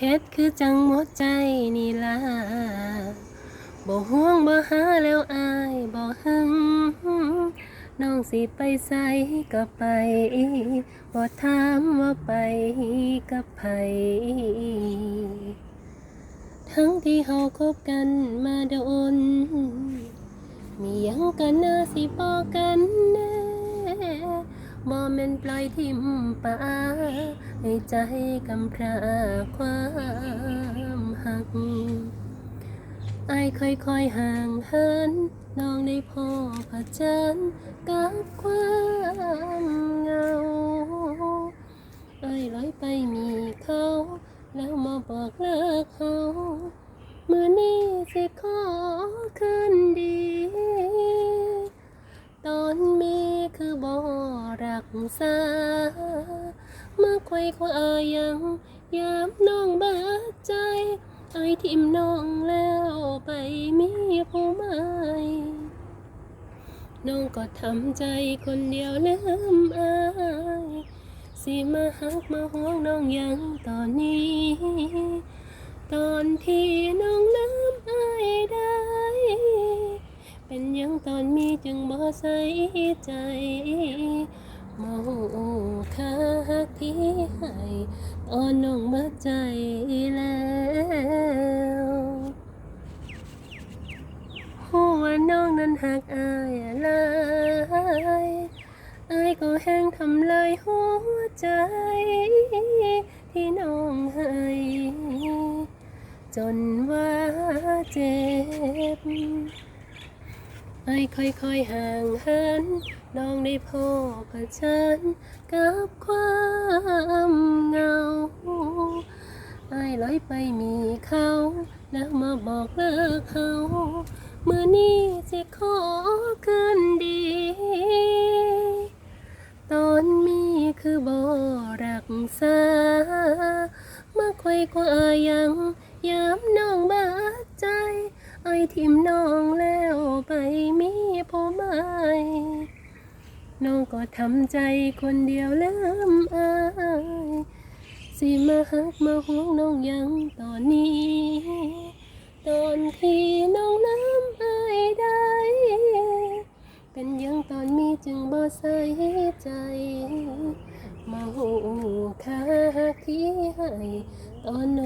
เฮ็ดคือจังหมดใจนี่ล่ะบ่ห่วงบ่หาแล้วอายบ่หึงน้องสิไปใส่ก็ไปบ่ถามว่าไปกับไผทั้งที่เฮาคบกันมาโดน มียังกันน่าสิบอกกันแน่บ่แม่นปล่อยทิ่มป่า ให้ใจกำพร้าความหักอายค่อยๆห่างเหินน้องได้พอผจญกับความเหงาไอายลอยไปมีเขา แล้วมาบอกเลิกเขาเมื่อนี้สิขอคืนดี ตอนมีคือบ่รักษา มาควยคว้ายังยามน้องบาดใจไอ้ทิมน้องแล้วไปมีผู้ใหม่น้องก็ทำใจคนเดียวลืมอายสิมาหักมาห่วงน้องยังตอนนี้ ตอนที่น้องลืมอายได้ เป็นยังตอนมีจึงบ่ใส่ใจมองค่าหัก ที่ให้ตอนน้องเบิดใจแล้วหัวน้องนั้นหักอายอะไรอายก็แห้งทำลายหัวใจ ที่น้องให้จนว่าเจ็บ ไอ้ค่อยๆห่างเหินน้องได้พบกับฉันกับความเหงาไอ้ลอยไปมีเขาแล้วมาบอกเลิกเขาเมื่อนี้จะขอคืนดี ตอนมีคือบ่รักษามาควยคว้ายังยามน้องบาดใจไอ้ทิมน้องแล้ว ไปมีผู้ใหม่น้องก็ทำใจคนเดียวลืมอายสิมาหักมาห่วงน้องยังตอนนี้ ตอนที่น้องลืมอายได้ เป็นยังตอนมีจึงบ่ใส่ใจ มาหูค่าที่ให้ตอนน้